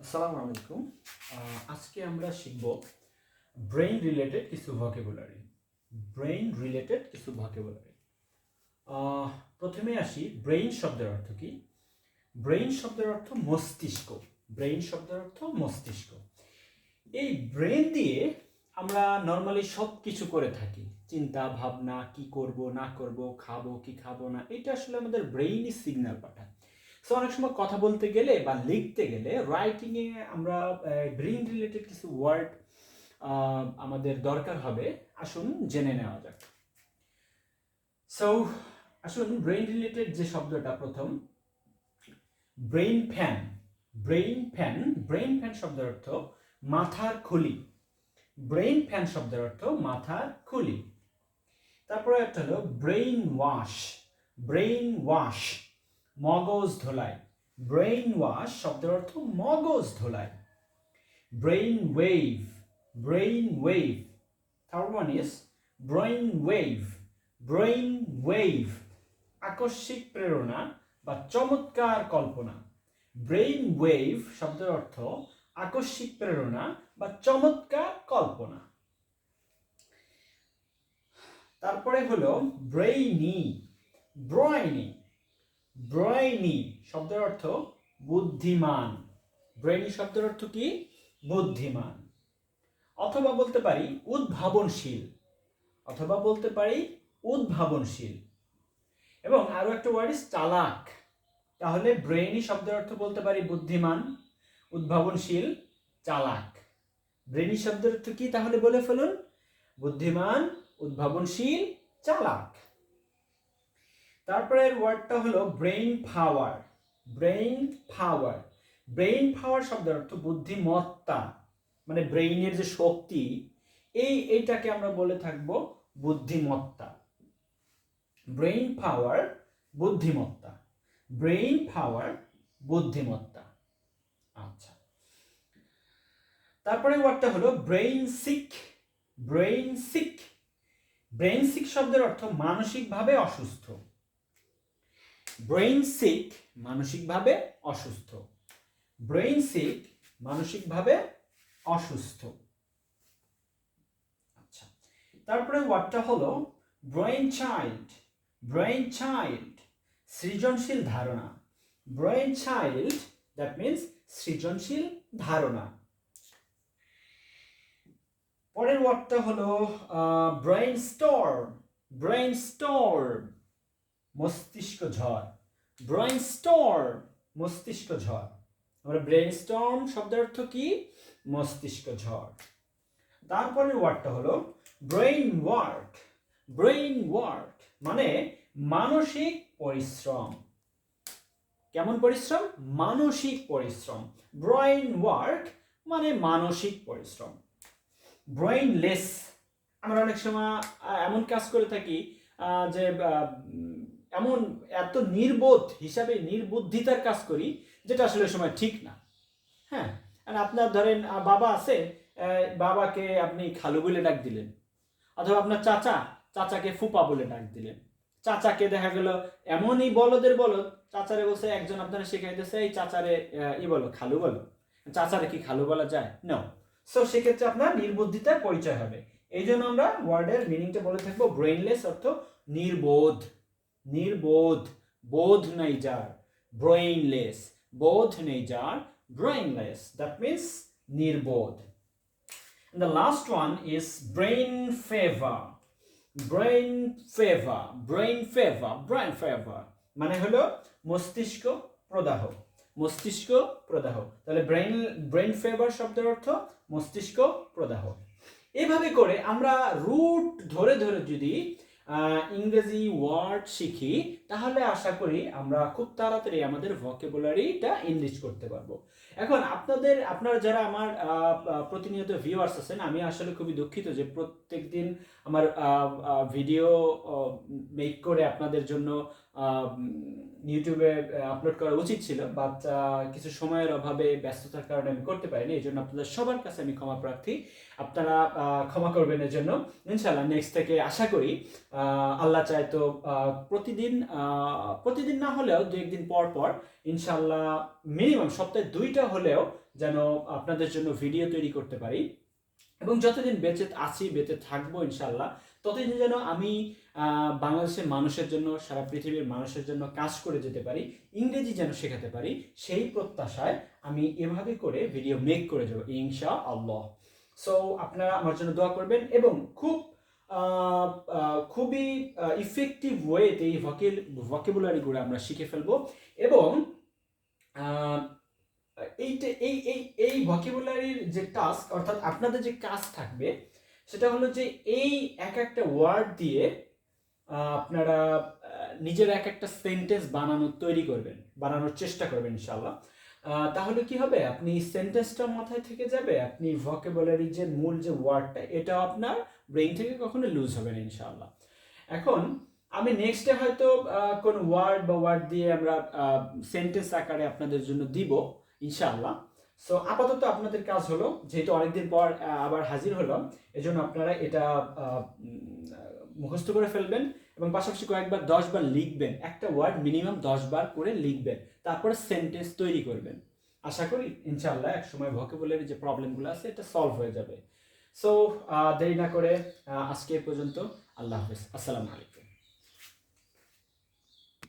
আসসালামু আলাইকুম। আজকে আমরা শিখব ব্রেইন রিলেটেড কিছু ভকেবুলারি ব্রেইন রিলেটেড কিছু ভকেবুলারি প্রথমে আসি ব্রেইন শব্দের অর্থ কি? ব্রেইন শব্দের অর্থ মস্তিষ্ক। ব্রেইন শব্দের অর্থ মস্তিষ্ক। এই ব্রেন দিয়ে আমরা নর্মালি সব কিছু করে থাকি। চিন্তা, ভাবনা, কি করব, না করব, খাব, কি খাব না, এটা আসলে আমাদের ব্রেইনই সিগন্যাল পাঠায়। সো অনেক সময় কথা বলতে গেলে বা লিখতে গেলে রাইটিংয়ে আমরা ব্রেইন রিলেটেড কিছু ওয়ার্ড আমাদের দরকার হবে। আসুন জেনে নেওয়া যাক। সো আসুন ব্রেইন রিলেটেড যে শব্দটা প্রথম। Brain fan brain fan brain fan শব্দের অর্থ মাথার খুলি। ব্রেইন ফ্যান শব্দের অর্থ মাথার খুলি। তারপরে একটা হলো ব্রেইন ওয়াশ ব্রেইন ওয়াশ মগজ ধোলাই। ব্রেইন ওয়াশ শব্দের অর্থ মগজ ধোলাই। Brain wave brain wave third one is brain wave brain wave আকস্মিক প্রেরণা বা চমৎকার কল্পনা। ব্রেইন ওয়েভ শব্দের অর্থ আকস্মিক প্রেরণা বা চমৎকার কল্পনা। তারপরে হলো ব্রেইনি ব্রয়নি ব্রয়নি শব্দের অর্থ বুদ্ধিমান। ব্রেইনি শব্দের অর্থ কি? বুদ্ধিমান। অথবা বলতে পারি উদ্ভাবনশীল। অথবা বলতে পারি উদ্ভাবনশীল। এবং আরও একটা ওয়ার্ড ইস চালাক। তাহলে ব্রেইনি শব্দের অর্থ বলতে পারি বুদ্ধিমান, উদ্ভাবনশীল, চালাক। ব্রেইনি শব্দের অর্থ কি? তাহলে বলে ফেলুন, বুদ্ধিমান, উদ্ভাবনশীল, চালাক। তারপরের ওয়ার্ডটা হলো brain power brain power. Brain power শব্দের অর্থ বুদ্ধিমত্তা মানে ব্রেইনের যে শক্তি, এই এইটাকে আমরা বলে থাকব বুদ্ধিমত্তা। ব্রেইন পাওয়ার বুদ্ধিমত্তা, ব্রেইন পাওয়ার বুদ্ধিমত্তা। আচ্ছা। তারপরে ওয়ার্ডটা হলো brain sick brain sick brain sick শব্দের অর্থ মানসিকভাবে অসুস্থ। ব্রেইন সিক মানসিকভাবে অসুস্থ। ব্রেইন সিক মানসিকভাবে অসুস্থ। আচ্ছা তারপরে ওয়ার্ডটা হলো ব্রেইন চাইল্ড ব্রেইন চাইল্ড সৃজনশীল ধারণা। ব্রেইন চাইল্ড দ্যাট মিন্স সৃজনশীল ধারণা। পরের ওয়ার্ডটা হলো ব্রেইন স্টর্ম ব্রেইন স্টর্ম মস্তিষ্ক ঝড়। ব্রেইন স্টর্ম মস্তিষ্ক ঝড়। আমরা ব্রেইন স্টর্ম শব্দের অর্থ কি? মস্তিষ্ক ঝড়। তারপরে ওয়ার্ডটা হলো ব্রেইন ওয়ার্ক ব্রেইন ওয়ার্ক মানে মানসিক পরিশ্রম। কেমন পরিশ্রম? মানসিক পরিশ্রম। ব্রেইন ওয়ার্ক মানে মানসিক পরিশ্রম। ব্রেইনলেস আমরা অনেক সময় এমন কাজ করে থাকি যে এমন এত নির্বোধ হিসাবে নির্বুদ্ধিতার কাজ করি, যেটা আসলে সময় ঠিক না। হ্যাঁ? আর আপনার ধরেন বাবা আছে বাবাকে আপনি খালু বলে ডাক দিলেন, অথবা আপনার চাচা, চাচাকে ফুপা বলে ডাক দিলেন। চাচাকে দেখা গেল এমনই বলদের বলদ, চাচারে বলছে, একজন আপনারা শিখাইতেছে এই চাচারে ই বলো, খালু বলো। চাচারে কি খালু বলা যায়? না সো সেক্ষেত্রে আপনার নির্বুদ্ধিতার পরিচয় হবে। এই জন্য আমরা ওয়ার্ডের মিনিংটা বলে থাকব ব্রেইনলেস অর্থ নির্বোধ। নির্বোধ বোধ নেই যার ব্রেইনলেস বোধ নেই যার ব্রেইনলেস দ্যাট মিন্স নির্বোধ And the last one is brain fever. Brain fever, brain fever, brain. মানে হলো মস্তিষ্ক প্রদাহ মস্তিষ্ক প্রদাহ তাহলে ব্রেইন ব্রেইন ফেভার শব্দের অর্থ মস্তিষ্ক প্রদাহ এভাবে করে আমরা রুট ধরে ধরে যদি ইংরেজি ওয়ার্ড শিখি তাহলে আশা করি আমরা খুব তাড়াতাড়ি আমাদের ভকেবুলারিটা এনরিচ করতে পারব। এখন আপনাদের, আপনারা যারা আমার প্রতিনিয়ত ভিউয়ার্স আছেন, আমি আসলে খুবই দুঃখিত যে প্রত্যেক দিন আমার ভিডিও মেক করে আপনাদের জন্য ইউটিউবে আপলোড করা উচিত ছিল বাট কিছু সময়ের অভাবে ব্যস্ততার কারণে আমি করতে পারিনি, এই জন্য আপনাদের সবার কাছে আমি ক্ষমা প্রার্থী। আপনারা ক্ষমা করবেন এর জন্য। ইনশাল্লাহ নেক্সট থেকে আশা করি আল্লাহ চায় তো প্রতিদিন প্রতিদিন না হলেও দু একদিন পর পর ইনশাল্লাহ মিনিমাম সপ্তাহে দুইটা হলেও যেন আপনাদের জন্য ভিডিও তৈরি করতে পারি। এবং যতদিন বেঁচে আছি, বেঁচে থাকব ইনশাল্লাহ ততদিন যেন আমি বাংলাদেশের মানুষের জন্য, সারা পৃথিবীর মানুষের জন্য কাজ করে যেতে পারি, ইংরেজি যেন শেখাতে পারি, সেই প্রত্যাশায় আমি এভাবে করে ভিডিও মেক করে যাব ইনশা আল্লাহ সো আপনারা আমার জন্য দোয়া করবেন এবং খুব খুবই ইফেক্টিভ ওয়েতে এই ভকেল ভকেবুলারিগুলো আমরা শিখে ফেলব। এবং এইটা, এই এই এই ভকেবুলারির যে টাস্ক অর্থাৎ আপনাদের যে কাজ থাকবে, সেটা হলো যে এই এক একটা ওয়ার্ড দিয়ে আপনারা নিজের এক একটা সেন্টেন্স বানানোর তৈরি করবেন, বানানোর চেষ্টা করবেন ইনশাল্লাহ তাহলে কি হবে? আপনি সেন্টেন্সটা মাথায় থেকে যাবে, আপনি ভকেবুলারি যে মূল যে ওয়ার্ডটা এটা আপনার ব্রেইন থেকে কখনো লুজ হবে না ইনশাল্লাহ এখন, আমি নেক্সটে হয়তো কোন ওয়ার্ড বা ওয়ার্ড দিয়ে আমরা সেন্টেন্স আকারে আপনাদের জন্য দিব, ইনশাআল্লাহ। সো আপাতত আপনাদের কাজ হলো, যেহেতু অনেকদিন পর আবার হাজির হলাম, এজন্য আপনারা এটা মুখস্থ করে ফেলবেন। এবং পাশাপাশি কয়েকবার দশ বার লিখবেন, একটা ওয়ার্ড মিনিমাম দশ বার করে লিখবেন, তারপরে সেন্টেন্স তৈরি করবেন। আশা করি ইনশাল্লাহ এক সময় ভকেবুলারি যে প্রবলেমগুলো আছে, এটা সলভ হয়ে যাবে। সো দেরি না করে আজকে পর্যন্ত আল্লাহ হাফেজ। আসসালামু আলাইকুম।